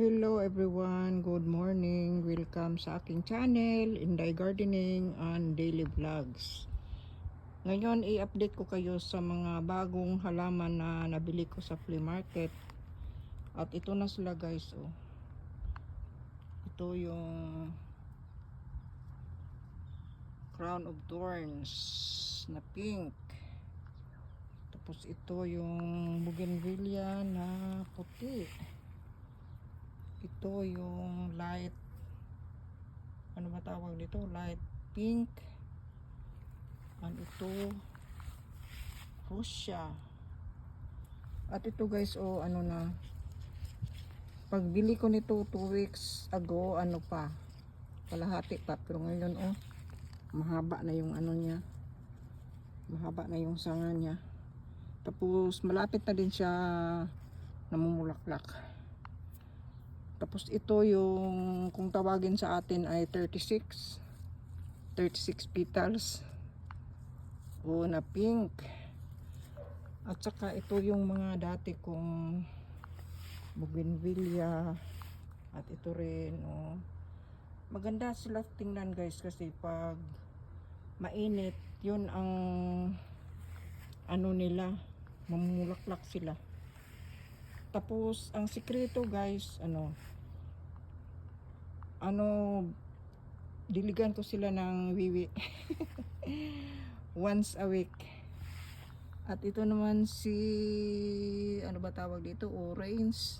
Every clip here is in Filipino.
Hello everyone, good morning. Welcome sa aking channel, Inday Gardening and Daily Vlogs. Ngayon, i-update ko kayo sa mga bagong halaman na nabili ko sa flea market. At ito na sila guys, oh. Ito yung crown of thorns na pink. Tapos ito yung bougainvillea na puti ito yung light ano ba tawag dito? Light pink. And ito fuchsia at ito guys oh ano na. Pagbili ko nito 2 weeks ago ano pa? Kalahati pa pero ngayon oh. Mahaba na yung ano niya. Mahaba na yung sanga niya. Tapos malapit na din siya namumulaklak tapos ito yung kung tawagin sa atin ay 36 36 petals. O na pink. At saka ito yung mga dati kong bougainvillea. At ito rin oh. maganda sila tingnan guys kasi pag mainit yun ang ano nila mamulaklak sila. Tapos ang sikreto guys ano ano diligan ko sila ng wiwi. Once a week. At ito naman si ano ba tawag dito? Orange.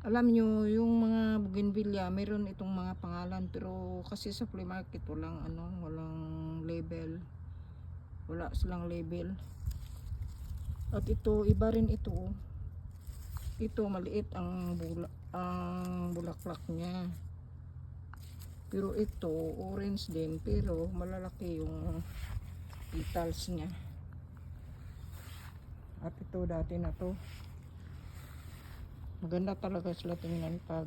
Alam nyo yung mga bougainvillea mayroon itong mga pangalan pero kasi sa flea market walang ano walang label. Wala silang label. At ito iba rin ito oh. ito maliit ang bula ang bulaklak niya. Pero ito orange din pero malalaki yung petals niya. At ito dati na to. Maganda talaga sila tingnan pag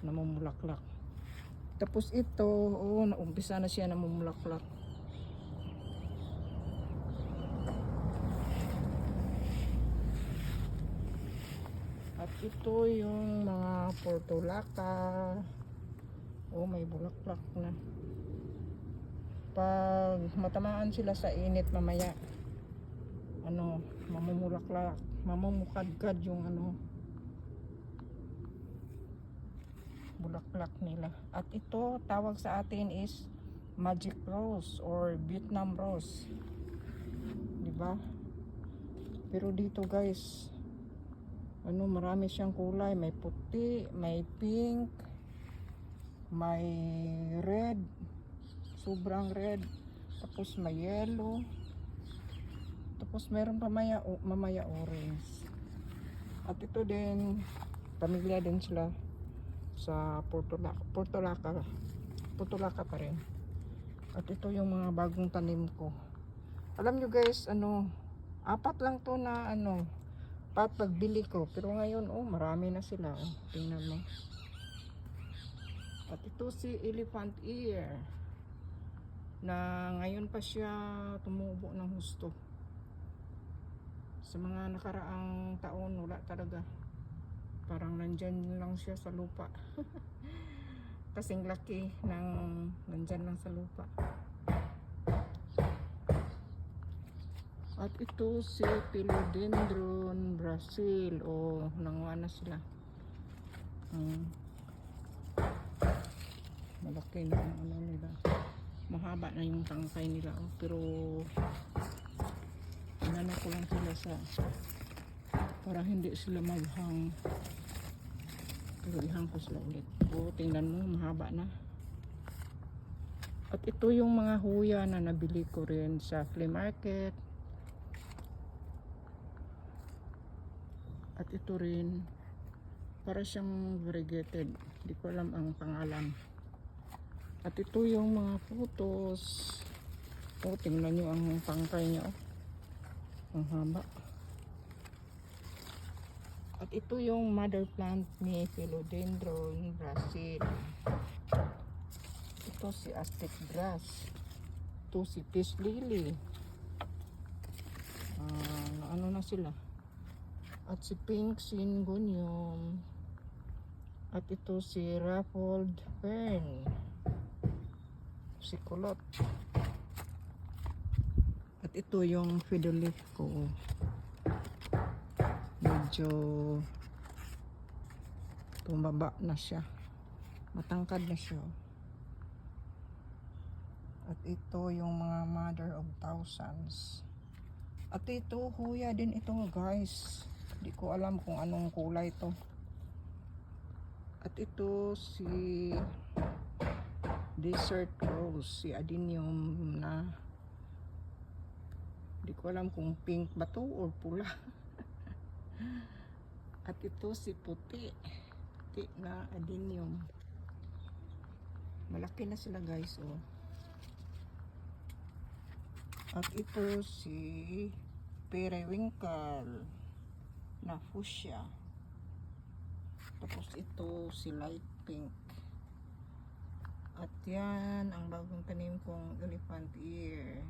namumulaklak. Tapos ito oh naumpisa na siya namumulaklak At ito yung mga portulaka. Oh, may bulaklak na. Pag matamaan sila sa init mamaya, ano, mamumulaklak, mamumukadkad yung ano, bulaklak nila. At ito, tawag sa atin is magic rose or Vietnam rose. 'Di ba? Pero dito guys, ano marami siyang kulay. May puti may pink may red. Sobrang red. Tapos may yellow. Tapos meron pa maya, mamaya orange. At ito din pamilya din sila sa Portulaca Portulaca Portulaca pa rin. At ito yung mga bagong tanim ko. Alam nyo guys ano apat lang to na ano pat pagbili ko. Pero ngayon, oh, marami na sila. Oh. Tingnan mo. At ito si elephant ear. Na ngayon pa siya tumubo ng husto. Sa mga nakaraang taon, wala talaga. Parang nandyan lang siya sa lupa. Kasing laki ng nandyan lang sa lupa. At ito si Philodendron Brazil. O, nanguha na sila. Hmm. Malaki na ang ano nila. Mahaba na yung tangkay nila. Oh. Pero, inano ko lang sila sa para hindi sila maghang. Pero ihang ko sila ulit. O, tingnan mo, mahaba na. At ito yung mga huya na nabili ko rin sa flea market. At ito rin, para siyang variegated. Hindi ko alam ang pangalan. At ito yung mga photos. Oh, tingnan nyo ang tangkay niya. Oh. Ang haba. At ito yung mother plant ni Philodendron Brazil. Ito si Aztec grass. Ito si Peace Lily. Ah, ano na sila? At si Pink Syngonium. At ito si Ruffled Fern. Si Kulot. At ito yung fiddle ko. Medyo tumaba na siya. Matangkad na siya. At ito yung mga mother of thousands. At ito, huya din ito guys. Hindi ko alam kung anong kulay to. At ito si desert rose, si adenium na hindi ko alam kung pink ba to or pula. At ito si puti. Puti na adenium. Malaki na sila guys oh. At ito si periwinkle na fuchsia. Tapos ito si light pink. At yan ang bagong tanim kong elephant ear.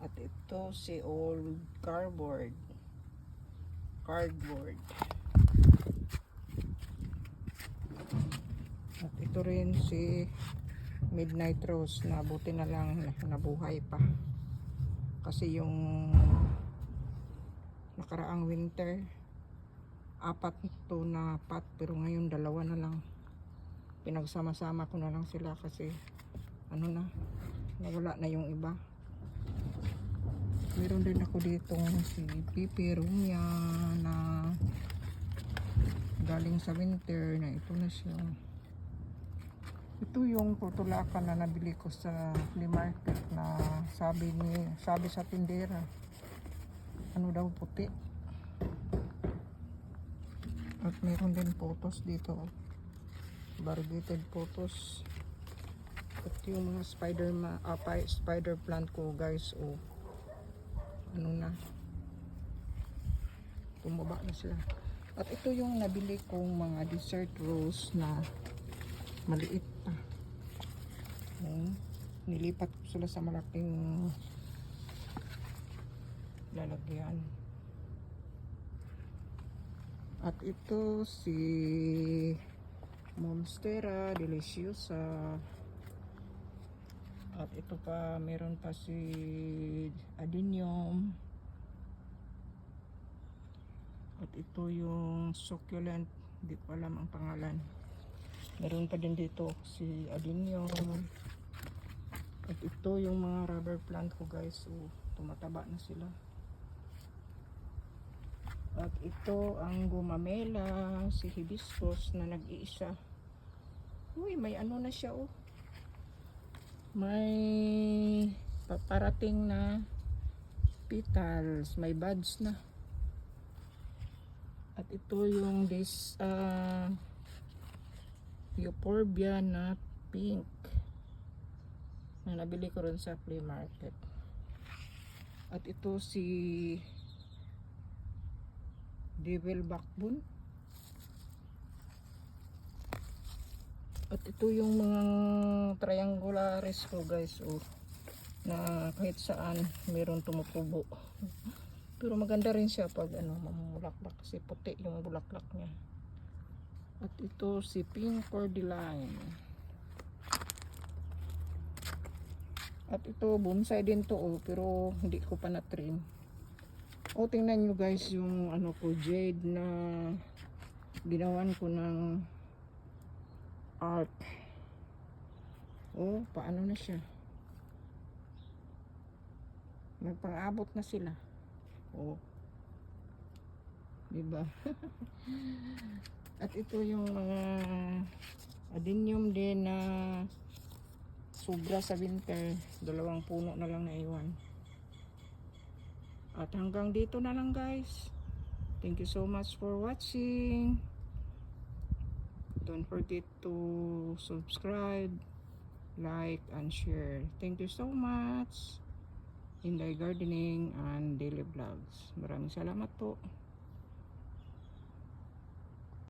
At ito si old cardboard. Cardboard. At ito rin si midnight rose na buti na lang na- nabuhay pa. Kasi yung nakaraang winter. Apat to na pot pero ngayon dalawa na lang. Pinagsama-sama ko na lang sila kasi ano na nawala na yung iba. Meron din ako dito si Pipi Rumia na galing sa winter na ito na siya. Ito yung tutulakan na nabili ko sa flea market na sabi ni sabi sa tindera ano daw puti at meron din photos dito. Variegated photos. At yung mga spider ma pi- spider plant ko guys. Oh. Ano na. Tumaba na sila. At ito yung nabili kong mga desert rose na maliit pa. Ayan. Nilipat ko sila sa malaking lalagyan. At ito si Monstera Deliciosa. At ito pa, meron pa si Adenium. At ito yung succulent. Hindi ko alam ang pangalan. Meron pa din dito si Adenium. At ito yung mga rubber plant ko guys. So, tumataba na sila. At ito ang gumamela, si hibiscus na nag-iisa. Uy, may ano na siya oh. May paparating na petals, may buds na. At ito yung this uh, euphorbia na pink na nabili ko rin sa flea market. At ito si devil backbone. At ito yung mga triangularis ko guys oh, na kahit saan meron tumutubo. Pero maganda rin siya pag ano mamulaklak kasi puti yung bulaklak niya. At ito si pink cordyline. At ito bonsai din to oh, pero hindi ko pa na-trim. O tingnan nyo guys yung ano ko jade na ginawan ko ng art. Oh, paano na siya? Nagpang-abot na sila. Oh. Diba? At ito yung mga adenium din na sobra sa winter. Dalawang puno na lang na iwan. At hanggang dito na lang guys. Thank you so much for watching. Don't forget to subscribe, like, and share. Thank you so much. Inday Gardening and Daily Vlogs. Maraming salamat po.